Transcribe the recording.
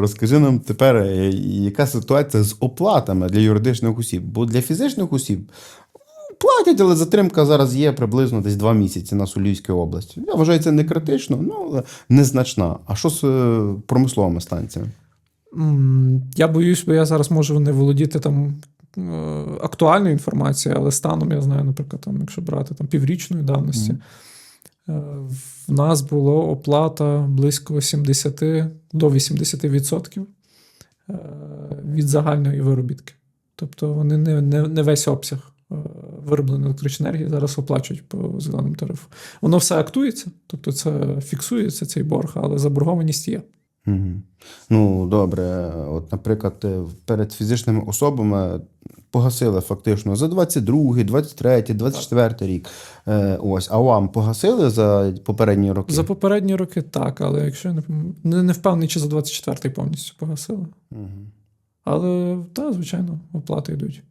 Розкажи нам тепер, е, яка ситуація з оплатами для юридичних осіб? Бо для фізичних осіб платять, але затримка зараз є приблизно десь два місяці на Сулійській області. Я вважаю, це не критично, ну але незначна. А що з е, промисловими станціями? Я боюсь, бо я зараз можу не володіти там е, актуальною інформацією, але станом я знаю, наприклад, там, якщо брати там піврічної давності, Мгм. Е, в нас було оплата близько 70 до 80% е, від загальної виробітки. Тобто вони не, не, не весь обсяг е, виробленої електричної енергії зараз оплачують по зеленому тарифу. Воно все актується, тобто це фіксується цей борг, але заборгованість є. Угу. Ну, добре. От, наприклад, перед фізичними особами погасили фактично за 22, 23, 24 рік. Е, ось, а вам погасили за попередні роки? За попередні роки так, але якщо я не, пом- не, не впевнений, чи за 24-й повністю погасили. Угу. Але так, звичайно, оплати йдуть.